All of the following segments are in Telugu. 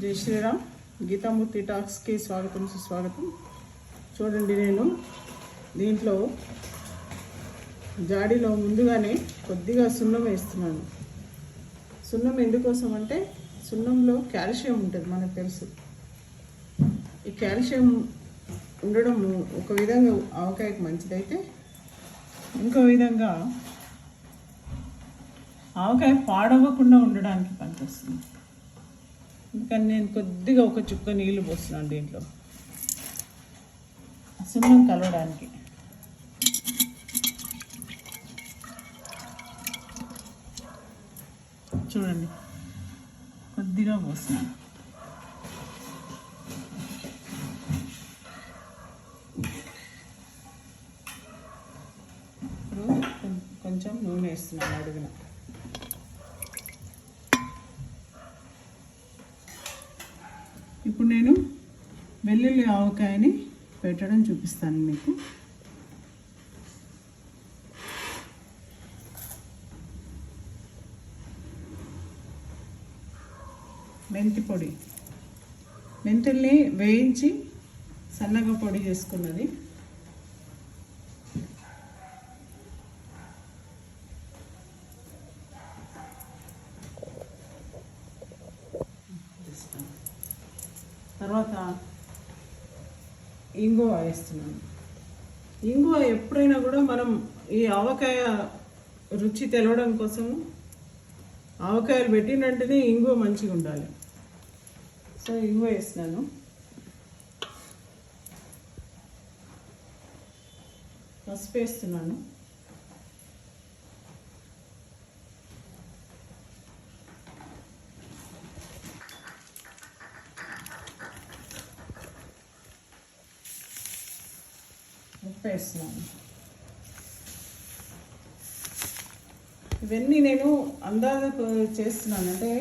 జై శ్రీరామ్. గీతామూర్తి టాక్స్కి స్వాగతం సుస్వాగతం. చూడండి నేను దీంట్లో జాడీలో ముందుగానే కొద్దిగా సున్నం వేస్తున్నాను. సున్నం ఎందుకోసం అంటే సున్నంలో కాల్షియం ఉంటుంది మనకు తెలుసు. ఈ కాల్షియం ఉండడం ఒక విధంగా ఆవకాయకు మంచిదైతే ఇంకో విధంగా ఆవకాయ పాడవకుండా ఉండడానికి పనికొస్తుంది. అందుకని నేను కొద్దిగా ఒక చుక్క నీళ్ళు పోస్తున్నాను దీంట్లో. సున్నం కలవడానికి. చూడండి. కొద్దిగా పోస్తున్నాను. కొంచెం నూనె వేస్తున్నాను అడుగున. ఇప్పుడు నేను వెల్లుల్లి ఆవకాయని పెట్టడం చూపిస్తాను మీకు. మెంతి పొడి. మెంతుల్ని వేయించి సన్నగా పొడి చేసుకున్నది. తర్వాత ఇంగువ వేస్తున్నాను. ఇంగువ ఎప్పుడైనా కూడా మనం ఈ ఆవకాయ రుచి తెలవడం కోసము ఆవకాయలు పెట్టినంటేనే ఇంగువ మంచిగా ఉండాలి. సో ఇంగువ వేస్తున్నాను. పసుపు వేస్తున్నాను. వేస్తున్నాను ఇవన్నీ నేను అందాజ చేస్తున్నాను. అంటే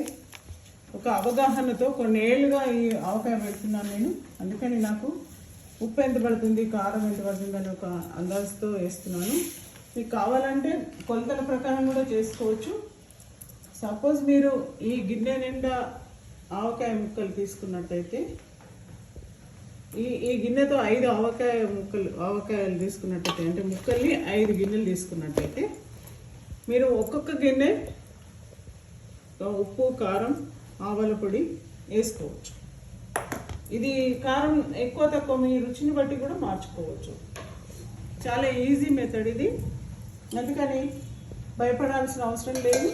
ఒక అవగాహనతో కొన్ని ఏళ్ళుగా ఈ ఆవకాయ పెడుతున్నాను నేను. అందుకని నాకు ఉప్పు ఎంత పడుతుంది కారం ఎంత పడుతుంది అని ఒక అందాజుతో వేస్తున్నాను. మీకు కావాలంటే కొలతల ప్రకారం కూడా చేసుకోవచ్చు. సపోజ్ మీరు ఈ గిన్నె నిండా ఆవకాయ ముక్కలు తీసుకున్నట్టయితే ఈ ఈ గిన్నెతో ఐదు ఆవకాయ ముక్కలు ఆవకాయలు తీసుకున్నట్టయితే అంటే ముక్కల్ని ఐదు గిన్నెలు తీసుకున్నట్టయితే మీరు ఒక్కొక్క గిన్నె ఉప్పు కారం ఆవల పొడి వేసుకోవచ్చు. ఇది కారం ఎక్కువ తక్కువ మీ రుచిని బట్టి కూడా మార్చుకోవచ్చు. చాలా ఈజీ మెథడ్ ఇది. అందుకని భయపడాల్సిన అవసరం లేదు.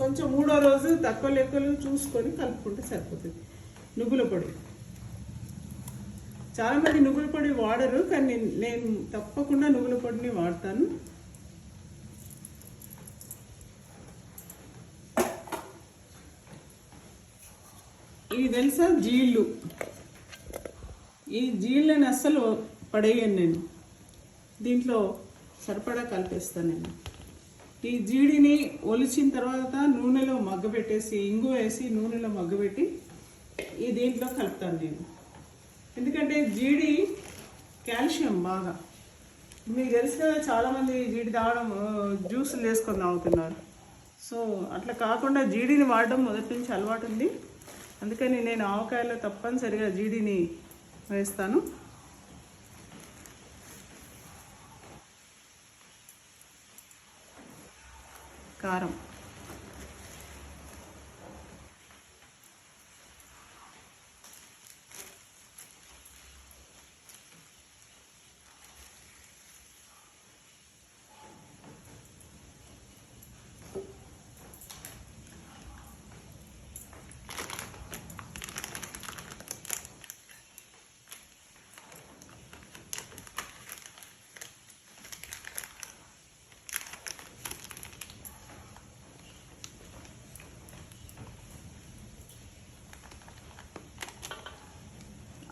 కొంచెం మూడో రోజు తక్కువ లెక్కలు చూసుకొని కలుపుకుంటే సరిపోతుంది. నువ్వుల పొడి. చాలామంది నువ్వుల పొడి వాడరు కానీ నేను- నేను తప్పకుండా నువ్వుల పొడిని వాడతాను. ఇది తెలుసా? జీళ్ళు. ఈ జీళ్ళని అస్సలు పడేయను నేను. దీంట్లో సరిపడా కలిపేస్తాను నేను. ఈ జీడిని ఒలిచిన తర్వాత నూనెలో మగ్గబెట్టేసి ఇంగు వేసి నూనెలో మగ్గబెట్టి ఈ దీంట్లో కలుపుతాను నేను. ఎందుకంటే జీడి కాల్షియం బాగా. మీకు తెలిసిన చాలామంది జీడి తాగడం ఆ, జ్యూసులు తాగుతున్నారు. సో అట్లా కాకుండా జీడిని వాడడం మొదటి నుంచి అలవాటు ఉంది. అందుకని నేను ఆవకాయలో తప్పనిసరిగా జీడిని వేస్తాను. కారం.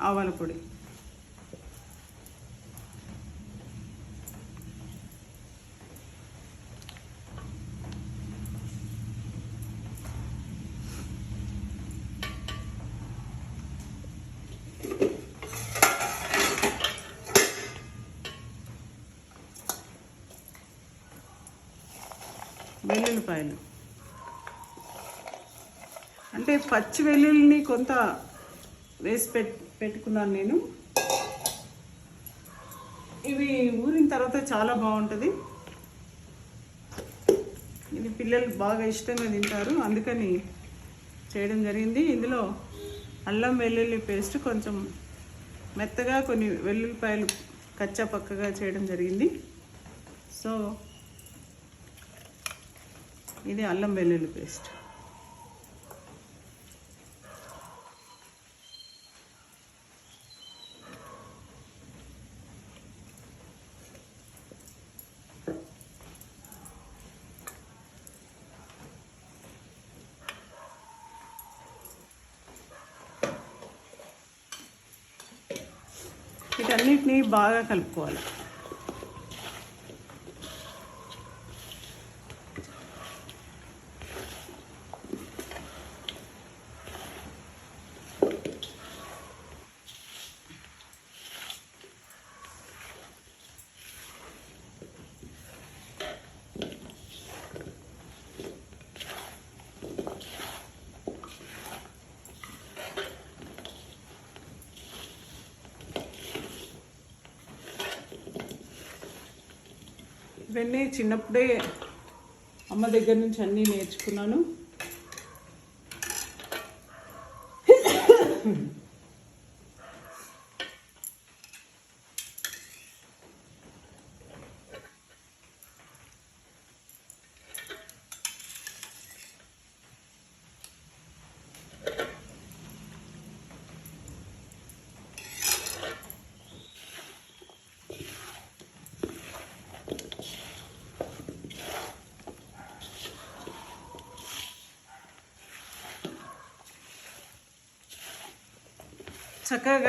ఆవాల పొడి. వెల్లుల్లిపాయలు. అంటే పచ్చి వెల్లుల్లిని కొంత వేసి పెట్టి పెట్టుకున్నాను నేను. ఇవి ఊరిన తర్వాత చాలా బాగుంటుంది. ఇది పిల్లలు బాగా ఇష్టంగా తింటారు. అందుకని చేయడం జరిగింది. ఇందులో అల్లం వెల్లుల్లి పేస్ట్ కొంచెం మెత్తగా కొన్ని వెల్లుల్లిపాయలు కచ్చా పక్కగా చేయడం జరిగింది. సో ఇది అల్లం వెల్లుల్లి పేస్ట్. వీటన్నిటిని బాగా కలుపుకోవాలి. ఇవన్నీ చిన్నప్పుడే అమ్మ దగ్గర నుంచి అన్నీ నేర్చుకున్నాను. şaka